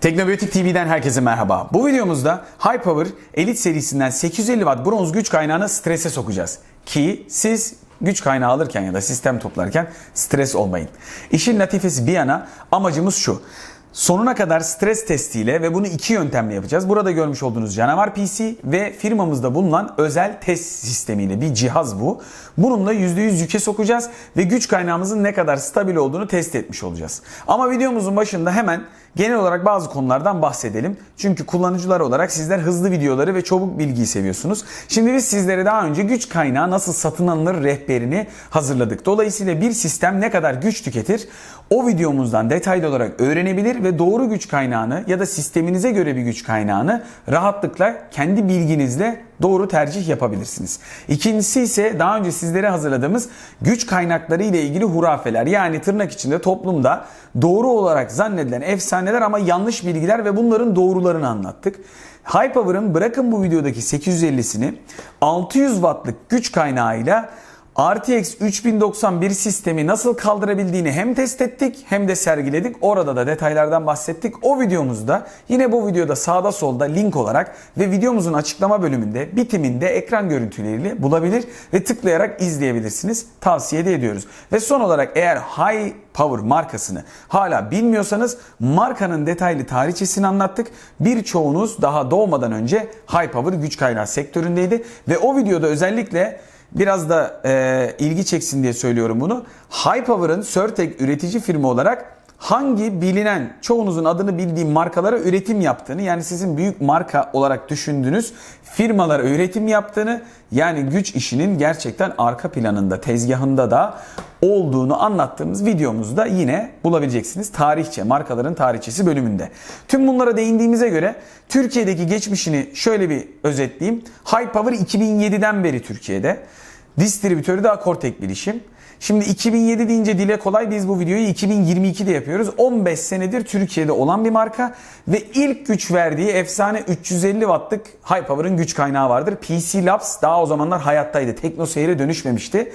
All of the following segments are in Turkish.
Teknobiyotik TV'den herkese merhaba. Bu videomuzda High Power Elite serisinden 850 Watt bronz güç kaynağını strese sokacağız. Ki siz güç kaynağı alırken ya da sistem toplarken stres olmayın. İşin latifesi bir yana amacımız şu. Sonuna kadar stres testiyle ve bunu iki yöntemle yapacağız. Burada görmüş olduğunuz canavar PC ve firmamızda bulunan özel test sistemiyle bir cihaz bu. Bununla %100 yüke sokacağız ve güç kaynağımızın ne kadar stabil olduğunu test etmiş olacağız. Ama videomuzun başında hemen genel olarak bazı konulardan bahsedelim. Çünkü kullanıcılar olarak sizler hızlı videoları ve çabuk bilgiyi seviyorsunuz. Şimdi biz sizlere daha önce güç kaynağı nasıl satın alınır rehberini hazırladık. Dolayısıyla bir sistem ne kadar güç tüketir o videomuzdan detaylı olarak öğrenebilir ve doğru güç kaynağını ya da sisteminize göre bir güç kaynağını rahatlıkla kendi bilginizle doğru tercih yapabilirsiniz. İkincisi ise daha önce sizlere hazırladığımız güç kaynakları ile ilgili hurafeler yani tırnak içinde toplumda doğru olarak zannedilen efsaneler ama yanlış bilgiler ve bunların doğrularını anlattık. High Power'ın bırakın bu videodaki 850'sini 600 wattlık güç kaynağıyla RTX 3091 sistemi nasıl kaldırabildiğini hem test ettik hem de sergiledik. Orada da detaylardan bahsettik. O videomuzda yine bu videoda sağda solda link olarak ve videomuzun açıklama bölümünde bitiminde ekran görüntüleriyle bulabilir ve tıklayarak izleyebilirsiniz. Tavsiye de ediyoruz. Ve son olarak eğer High Power markasını hala bilmiyorsanız markanın detaylı tarihçesini anlattık. Birçoğunuz daha doğmadan önce High Power güç kaynağı sektöründeydi ve o videoda özellikle biraz da e, ilgi çeksin diye söylüyorum bunu. High Power'ın Sörtek üretici firma olarak hangi bilinen çoğunuzun adını bildiğim markalara üretim yaptığını yani sizin büyük marka olarak düşündüğünüz firmalara üretim yaptığını yani güç işinin gerçekten arka planında tezgahında da olduğunu anlattığımız videomuzda yine bulabileceksiniz. Tarihçe, markaların tarihçesi bölümünde. Tüm bunlara değindiğimize göre Türkiye'deki geçmişini şöyle bir özetleyeyim. High Power 2007'den beri Türkiye'de. Distribütörü de Akortek Bilişim. Şimdi 2007 deyince dile kolay biz bu videoyu 2022'de yapıyoruz. 15 senedir Türkiye'de olan bir marka ve ilk güç verdiği efsane 350 wattlık High Power'ın güç kaynağı vardır. PC Labs daha o zamanlar hayattaydı. Tekno Seyir'e dönüşmemişti.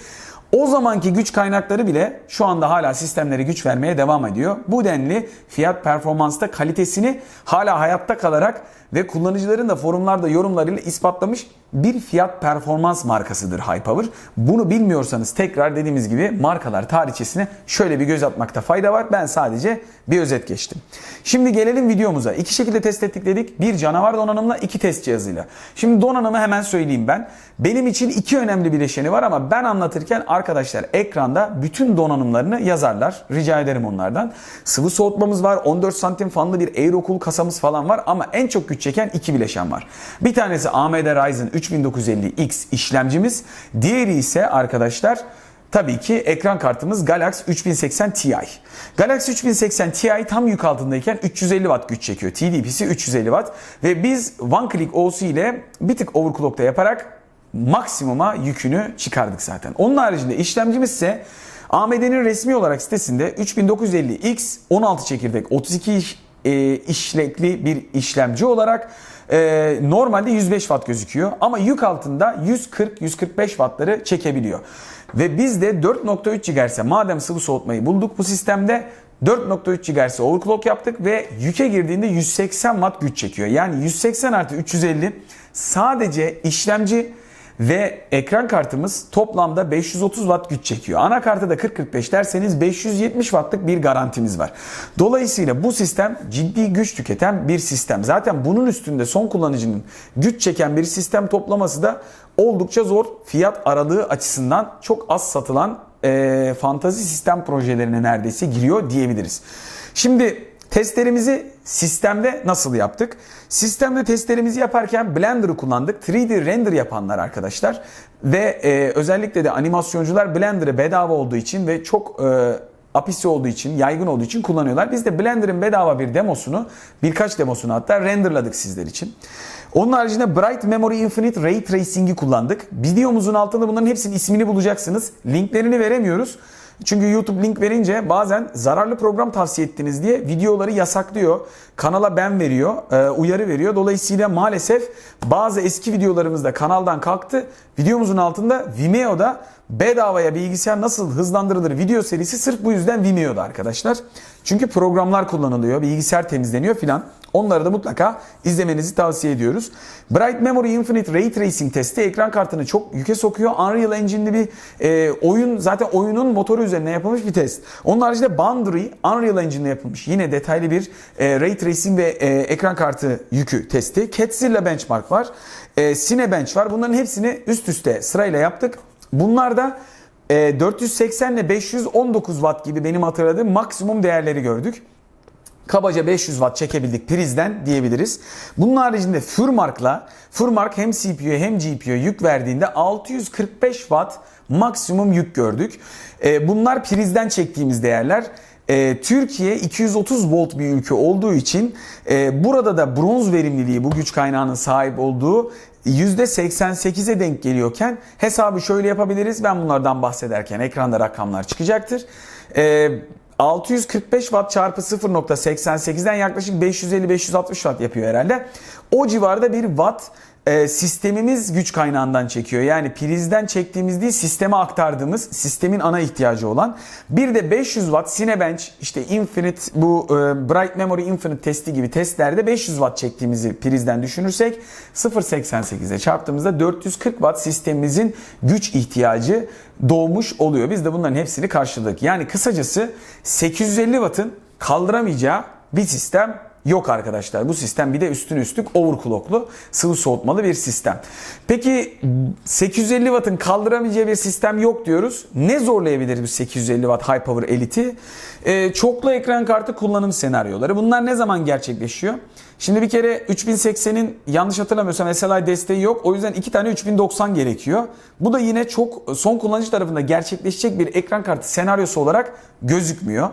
O zamanki güç kaynakları bile şu anda hala sistemlere güç vermeye devam ediyor. Bu denli fiyat performansta kalitesini hala hayatta kalarak ve kullanıcıların da forumlarda yorumlarıyla ispatlamış bir fiyat performans markasıdır High Power. Bunu bilmiyorsanız tekrar dediğimiz gibi markalar tarihçesine şöyle bir göz atmakta fayda var. Ben sadece bir özet geçtim. Şimdi gelelim videomuza. İki şekilde test ettik dedik. Bir canavar donanımla iki test cihazıyla. Şimdi donanımı hemen söyleyeyim ben. Benim için iki önemli bileşeni var ama ben anlatırken arkadaşlar ekranda bütün donanımlarını yazarlar. Rica ederim onlardan. Sıvı soğutmamız var. 14 santim fanlı bir Aerocool kasamız falan var ama en çok güç çeken iki bileşen var. Bir tanesi AMD Ryzen 3950X işlemcimiz. Diğeri ise arkadaşlar Tabii ki ekran kartımız Galaxy 3080 Ti. Galaxy 3080 Ti tam yük altındayken 350 Watt güç çekiyor. TDP'si 350 Watt ve biz One Click OS ile bir tık overclock'ta yaparak maksimuma yükünü çıkardık zaten. Onun haricinde işlemcimiz ise AMD'nin resmi olarak sitesinde 3950X 16 çekirdek 32 iş, e, işlekli bir işlemci olarak e, normalde 105 Watt gözüküyor ama yük altında 140-145 Wattları çekebiliyor. Ve biz de 4.3 GHz'e madem sıvı soğutmayı bulduk bu sistemde 4.3 GHz overclock yaptık ve yüke girdiğinde 180 Watt güç çekiyor. Yani 180 artı 350 sadece işlemci ve ekran kartımız toplamda 530 Watt güç çekiyor. Anakartı da 40-45 derseniz 570 Watt'lık bir garantimiz var. Dolayısıyla bu sistem ciddi güç tüketen bir sistem. Zaten bunun üstünde son kullanıcının güç çeken bir sistem toplaması da oldukça zor. Fiyat aralığı açısından çok az satılan e, fantazi sistem projelerine neredeyse giriyor diyebiliriz. Şimdi Testlerimizi sistemde nasıl yaptık? Sistemde testlerimizi yaparken Blender'ı kullandık. 3D render yapanlar arkadaşlar ve e, özellikle de animasyoncular Blender'ı bedava olduğu için ve çok e, apisi olduğu için, yaygın olduğu için kullanıyorlar. Biz de Blender'ın bedava bir demosunu, birkaç demosunu hatta renderladık sizler için. Onun haricinde Bright Memory Infinite Ray Tracing'i kullandık. Videomuzun altında bunların hepsinin ismini bulacaksınız. Linklerini veremiyoruz. Çünkü YouTube link verince bazen zararlı program tavsiye ettiniz diye videoları yasaklıyor. Kanala ben veriyor, e, uyarı veriyor. Dolayısıyla maalesef bazı eski videolarımız da kanaldan kalktı. Videomuzun altında Vimeo'da bedavaya bilgisayar nasıl hızlandırılır video serisi sırf bu yüzden Vimeo'da arkadaşlar. Çünkü programlar kullanılıyor, bilgisayar temizleniyor filan. Onları da mutlaka izlemenizi tavsiye ediyoruz. Bright Memory Infinite Ray Tracing testi ekran kartını çok yüke sokuyor. Unreal Engine'li bir e, oyun zaten oyunun motoru üzerine yapılmış bir test. Onun haricinde Boundary Unreal Engine'le yapılmış yine detaylı bir e, Ray Tracing ve e, ekran kartı yükü testi. Catzilla Benchmark var. E, Cinebench var. Bunların hepsini üst üste sırayla yaptık. Bunlar da e, 480 ile 519 watt gibi benim hatırladığım maksimum değerleri gördük. Kabaca 500 watt çekebildik prizden diyebiliriz. Bunun haricinde Furmark'la Furmark hem CPU hem GPU yük verdiğinde 645 watt maksimum yük gördük. E, Bunlar prizden çektiğimiz değerler. E, Türkiye 230 volt bir ülke olduğu için e, burada da bronz verimliliği bu güç kaynağının sahip olduğu %88'e denk geliyorken hesabı şöyle yapabiliriz. Ben bunlardan bahsederken ekranda rakamlar çıkacaktır. Ee, 645 watt çarpı 0.88'den yaklaşık 550-560 watt yapıyor herhalde. O civarda bir watt e, sistemimiz güç kaynağından çekiyor. Yani prizden çektiğimiz değil sisteme aktardığımız sistemin ana ihtiyacı olan. Bir de 500 watt Cinebench işte Infinite bu e, Bright Memory Infinite testi gibi testlerde 500 watt çektiğimizi prizden düşünürsek 0.88'e çarptığımızda 440 watt sistemimizin güç ihtiyacı doğmuş oluyor. Biz de bunların hepsini karşıladık. Yani kısacası 850 wattın kaldıramayacağı bir sistem yok arkadaşlar. Bu sistem bir de üstüne üstlük overclocklu sıvı soğutmalı bir sistem. Peki 850 wattın kaldıramayacağı bir sistem yok diyoruz. Ne zorlayabilir bu 850 watt high power eliti? Ee, çoklu ekran kartı kullanım senaryoları. Bunlar ne zaman gerçekleşiyor? Şimdi bir kere 3080'in yanlış hatırlamıyorsam SLI desteği yok. O yüzden iki tane 3090 gerekiyor. Bu da yine çok son kullanıcı tarafında gerçekleşecek bir ekran kartı senaryosu olarak gözükmüyor.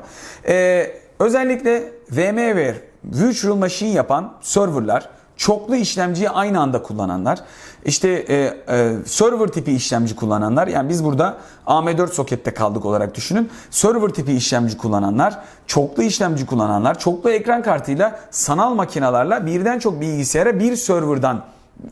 Ee, özellikle VMware Virtual Machine yapan serverlar, çoklu işlemciyi aynı anda kullananlar, işte e, e, server tipi işlemci kullananlar, yani biz burada AM4 sokette kaldık olarak düşünün. Server tipi işlemci kullananlar, çoklu işlemci kullananlar, çoklu ekran kartıyla sanal makinalarla birden çok bilgisayara bir serverdan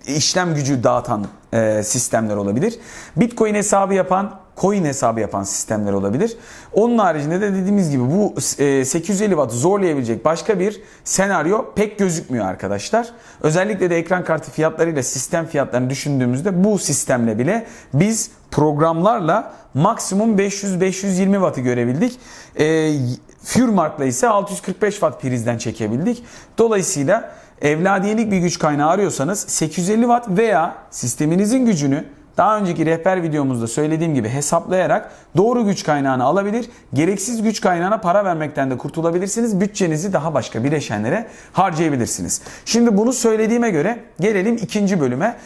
işlem gücü dağıtan e, sistemler olabilir. Bitcoin hesabı yapan, coin hesabı yapan sistemler olabilir. Onun haricinde de dediğimiz gibi bu e, 850 watt zorlayabilecek başka bir senaryo pek gözükmüyor arkadaşlar. Özellikle de ekran kartı fiyatlarıyla sistem fiyatlarını düşündüğümüzde bu sistemle bile biz programlarla maksimum 500-520 wattı görebildik. E, Furmark'la ise 645 watt prizden çekebildik. Dolayısıyla evladiyelik bir güç kaynağı arıyorsanız 850 watt veya sisteminizin gücünü daha önceki rehber videomuzda söylediğim gibi hesaplayarak doğru güç kaynağını alabilir. Gereksiz güç kaynağına para vermekten de kurtulabilirsiniz. Bütçenizi daha başka bileşenlere harcayabilirsiniz. Şimdi bunu söylediğime göre gelelim ikinci bölüme.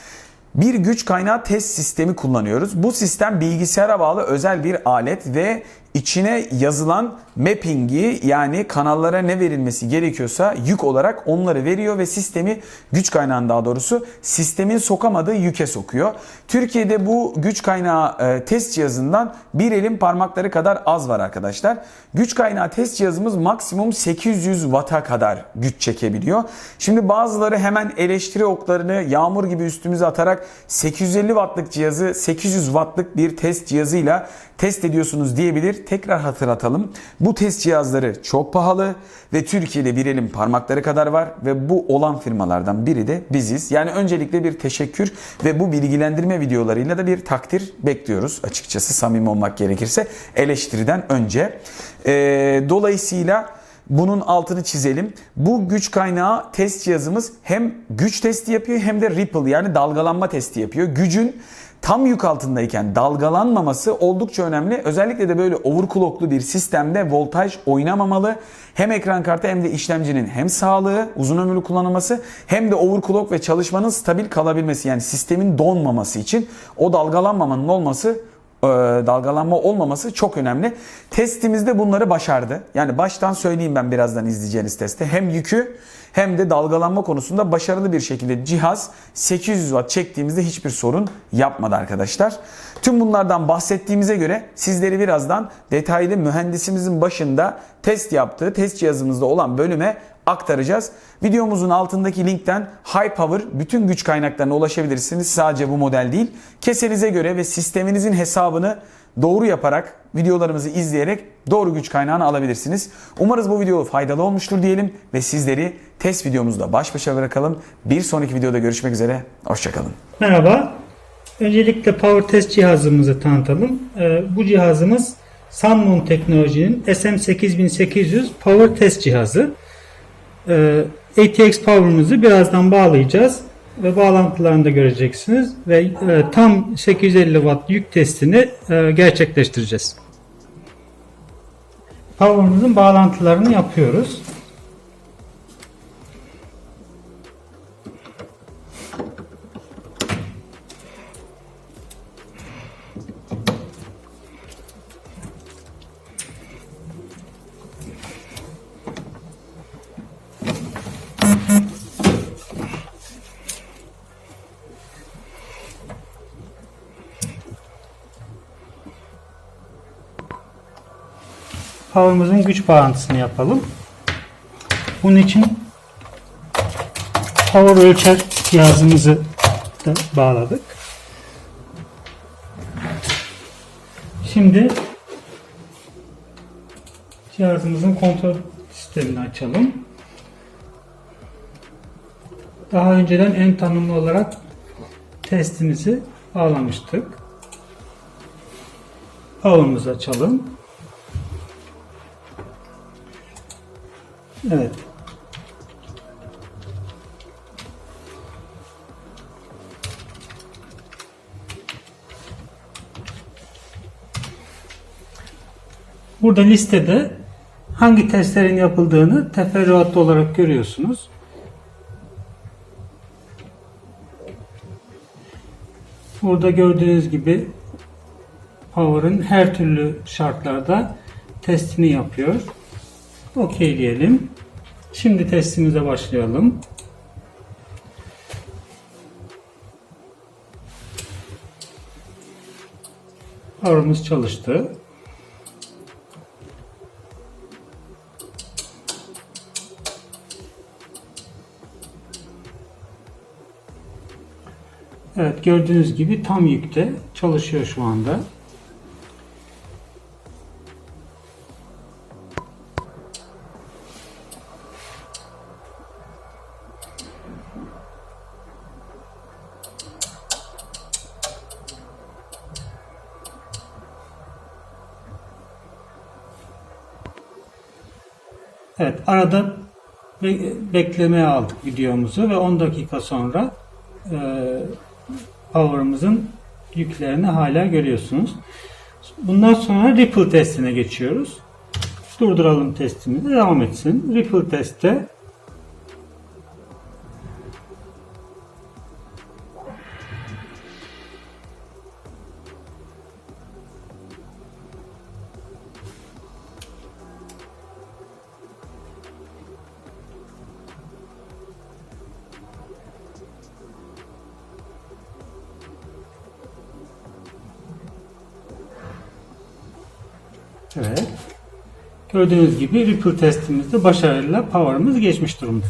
Bir güç kaynağı test sistemi kullanıyoruz. Bu sistem bilgisayara bağlı özel bir alet ve içine yazılan mapping'i yani kanallara ne verilmesi gerekiyorsa yük olarak onları veriyor ve sistemi güç kaynağını daha doğrusu sistemin sokamadığı yüke sokuyor. Türkiye'de bu güç kaynağı e, test cihazından bir elin parmakları kadar az var arkadaşlar. Güç kaynağı test cihazımız maksimum 800 watt'a kadar güç çekebiliyor. Şimdi bazıları hemen eleştiri oklarını yağmur gibi üstümüze atarak 850 wattlık cihazı 800 wattlık bir test cihazıyla test ediyorsunuz diyebilir. Tekrar hatırlatalım. Bu test cihazları çok pahalı ve Türkiye'de bir elin parmakları kadar var ve bu olan firmalardan biri de biziz. Yani öncelikle bir teşekkür ve bu bilgilendirme videolarıyla da bir takdir bekliyoruz açıkçası samimi olmak gerekirse eleştiriden önce. Ee, dolayısıyla bunun altını çizelim. Bu güç kaynağı test cihazımız hem güç testi yapıyor hem de ripple yani dalgalanma testi yapıyor. Gücün tam yük altındayken dalgalanmaması oldukça önemli. Özellikle de böyle overclocklu bir sistemde voltaj oynamamalı. Hem ekran kartı hem de işlemcinin hem sağlığı, uzun ömürlü kullanılması hem de overclock ve çalışmanın stabil kalabilmesi yani sistemin donmaması için o dalgalanmamanın olması e, dalgalanma olmaması çok önemli. Testimizde bunları başardı. Yani baştan söyleyeyim ben birazdan izleyeceğiniz testte. Hem yükü hem de dalgalanma konusunda başarılı bir şekilde cihaz 800 watt çektiğimizde hiçbir sorun yapmadı arkadaşlar. Tüm bunlardan bahsettiğimize göre sizleri birazdan detaylı mühendisimizin başında test yaptığı test cihazımızda olan bölüme aktaracağız. Videomuzun altındaki linkten High Power bütün güç kaynaklarına ulaşabilirsiniz. Sadece bu model değil. Kesenize göre ve sisteminizin hesabını doğru yaparak videolarımızı izleyerek doğru güç kaynağını alabilirsiniz. Umarız bu video faydalı olmuştur diyelim ve sizleri test videomuzda baş başa bırakalım. Bir sonraki videoda görüşmek üzere. Hoşçakalın. Merhaba. Öncelikle Power Test cihazımızı tanıtalım. Ee, bu cihazımız Sunmon Teknoloji'nin SM8800 Power Test cihazı. Ee, ATX Power'ımızı birazdan bağlayacağız ve bağlantılarını da göreceksiniz ve e, tam 850 Watt yük testini e, gerçekleştireceğiz. Power'ımızın bağlantılarını yapıyoruz. Power'ımızın güç bağlantısını yapalım. Bunun için power ölçer cihazımızı da bağladık. Şimdi cihazımızın kontrol sistemini açalım. Daha önceden en tanımlı olarak testimizi bağlamıştık. Power'ımızı açalım. Evet. Burada listede hangi testlerin yapıldığını teferruatlı olarak görüyorsunuz. Burada gördüğünüz gibi Power'ın her türlü şartlarda testini yapıyor. OK diyelim. Şimdi testimize başlayalım. Power'ımız çalıştı. Evet gördüğünüz gibi tam yükte çalışıyor şu anda. Arada be- beklemeye aldık videomuzu ve 10 dakika sonra e, power'ımızın yüklerini hala görüyorsunuz. Bundan sonra Ripple testine geçiyoruz. Durduralım testimizi devam etsin. Ripple testte Evet. Gördüğünüz gibi Ripple testimizde başarıyla power'ımız geçmiş durumda.